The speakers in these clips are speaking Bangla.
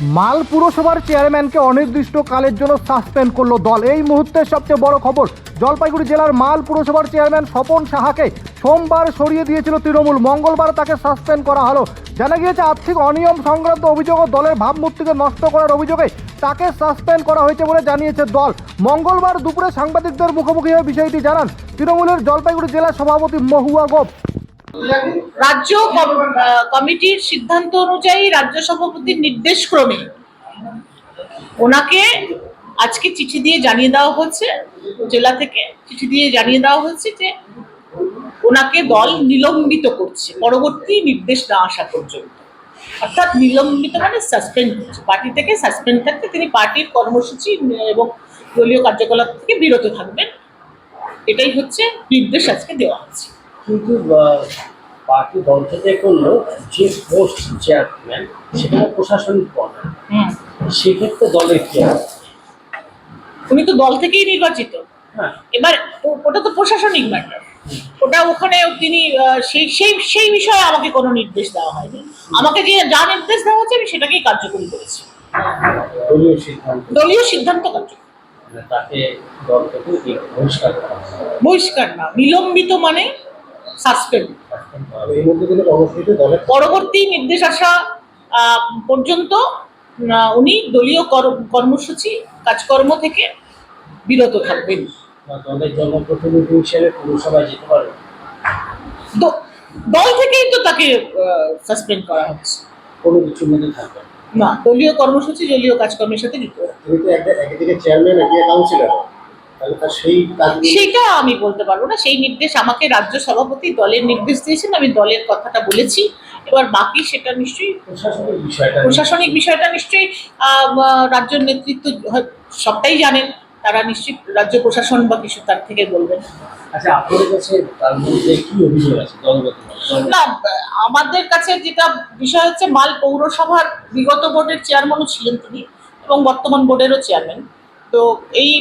মাল পুরসভার চেয়ারম্যানকে অনির্দিষ্টকালের জন্য সাসপেন্ড করল দল। এই মুহূর্তের সবচেয়ে বড় খবর, জলপাইগুড়ি জেলার মাল পুরসভার চেয়ারম্যান স্বপন সাহাকে সোমবার সরিয়ে দিয়েছিল তৃণমূল। মঙ্গলবার তাকে সাসপেন্ড করা হলো। জানা গিয়েছে, আর্থিক অনিয়ম সংক্রান্ত অভিযোগ ও দলের ভাবমূর্তিকে নষ্ট করার অভিযোগে তাকে সাসপেন্ড করা হয়েছে বলে জানিয়েছে দল। মঙ্গলবার দুপুরে সাংবাদিকদের মুখোমুখি হয়ে বিষয়টি জানান তৃণমূলের জলপাইগুড়ি জেলা সভাপতি মহুয়া গোপ। রাজ্য কম- কমিটির সিদ্ধান্ত অনুযায়ী রাজ্য সভাপতির নির্দেশ ক্রমে ওনাকে আজকে চিঠি দিয়ে জানিয়ে দেওয়া হচ্ছে জেলা থেকে চিঠি দিয়ে জানিয়ে দেওয়া হচ্ছে যে ওনাকে দল নিলম্বিত করছে, পরবর্তী নির্দেশ না আসা পর্যন্ত। অর্থাৎ নিলম্বিত মানে সাসপেন্ড পার্টি থেকে সাসপেন্ড থাকতে তিনি পার্টির কর্মসূচি এবং দলীয় কার্যকলাপ থেকে বিরত থাকবেন। এটাই হচ্ছে নির্দেশ আজকে দেওয়া হচ্ছে কিন্তু পার্টি দল থেকে করল যে পোস্ট চেয়ারম্যান সেখানে প্রশাসনিক পদ। হুম সেক্ষেত্রে দলের কি? উনি তো দল থেকেই নির্বাচিত। হ্যাঁ। এবার ওটা তো প্রশাসনিক ম্যাটার ওটা ওখানে তিনি সেই সেই সেই বিষয়ে আমাকে কোনো নির্দেশ দেওয়া হয়নি। আমাকে যে যা নির্দেশ দেওয়া হচ্ছে আমি সেটাকেই কার্যকরী করেছি। দলীয় সিদ্ধান্ত। দলীয় সিদ্ধান্ত কার্যকরী। মানে তাকে দল থেকে বহিষ্কার করা বহিষ্কার না বিলম্বিত মানে সাসপেন্ড পরবর্তী নির্দেশ আসা পর্যন্ত উনি দলীয় কর- কর্মসূচি কাজকর্ম থেকে বিরত থাকবেন। দল থেকেই তো তাকে সাসপেন্ড করা হচ্ছে। কোনো কিছু মধ্যে থাকবে না। দলীয় কর্মসূচি দলীয় কাজকর্মের সাথে যুক্ত। তিনি তো একদিকে চেয়ারম্যান একদিকে কাউন্সিলর তাহলে তার সেই কাজগুলো সেটা আমি বলতে পারব না। সেই নির্দেশ আমাকে রাজ্য সভাপতি দলের নির্দেশ দিয়েছেন। আমি দলের কথাটা বলেছি। এবার বাকি সেটা নিশ্চয়ই প্রশাসনিক বিষয়টা নিশ্চয়ই রাজ্য নেতৃত্ব সবটাই জানেন। তারা নিশ্চয়ই রাজ্য প্রশাসন বা কিছু তার থেকে বলবেন। আচ্ছা না আমাদের কাছে যেটা বিষয় হচ্ছে মাল পৌরসভার বিগত বোর্ডের চেয়ারম্যানও ছিলেন তিনি এবং বর্তমান বোর্ডেরও চেয়ারম্যান। তো এই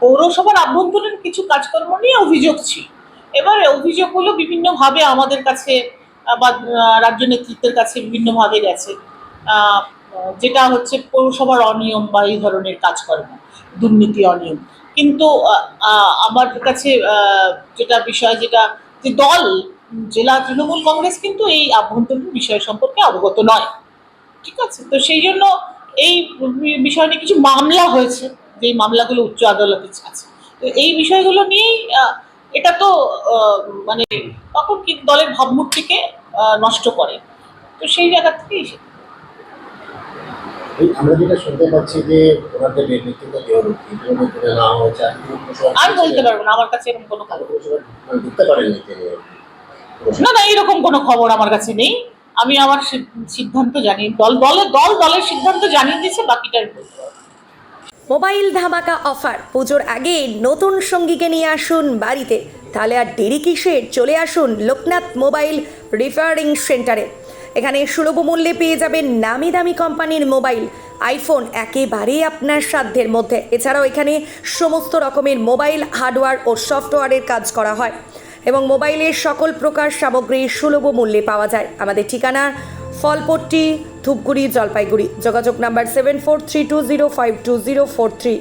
পৌরসভার আভ্যন্তরীণ কিছু কাজকর্ম নিয়ে অভিযোগ ছিল। এবার অভিযোগগুলো বিভিন্নভাবে আমাদের কাছে বা রাজ্য নেতৃত্বের কাছে বিভিন্নভাবে গেছে। যেটা হচ্ছে পৌরসভার অনিয়ম বা এই ধরনের কাজকর্ম, দুর্নীতি অনিয়ম। কিন্তু আমার কাছে যেটা বিষয়, যেটা, যে দল, জেলা তৃণমূল কংগ্রেস কিন্তু এই আভ্যন্তরীণ বিষয় সম্পর্কে অবগত নয়। ঠিক আছে? তো সেই জন্য এই বিষয় নিয়ে কিছু মামলা হয়েছে যেই মামলাগুলো উচ্চ আদালতে আছে। তো এই বিষয়গুলো নিয়েই এটা তো মানে তখন কি দলের ভাবমূর্তিকে নষ্ট করে। তো সেই জায়গা থেকেই আমরা যেটা শুনতে পাচ্ছি যে ওনাদের নেতৃত্ব বলতে পারব না আমার কাছে এরকম কোনো খবর মানে না না এরকম কোনো খবর আমার কাছে নেই। আমি আমার সিদ্ধান্ত জানি দল দলের দল দলের সিদ্ধান্ত জানিয়ে দিয়েছে বাকিটা আমি বলতে মোবাইল ধামাকা অফার। পুজোর আগে নতুন সঙ্গীকে নিয়ে আসুন বাড়িতে। তাহলে আর দেরি কিসের চলে আসুন লোকনাথ মোবাইল রিপেয়ারিং সেন্টারে। এখানে সুলভ মূল্যে পেয়ে যাবেন নামি দামি কোম্পানির মোবাইল। আইফোন একেবারেই আপনার সাধ্যের মধ্যে। এছাড়াও এখানে সমস্ত রকমের মোবাইল, হার্ডওয়্যার ও সফটওয়্যারের কাজ করা হয়। এবং মোবাইলের সকল প্রকার সামগ্রী সুলভ মূল্যে পাওয়া যায়। আমাদের ঠিকানা ফলপট্টি, ধূপগুড়ি, জলপাইগুড়ি। যোগাযোগ number seven four three two zero five two zero four three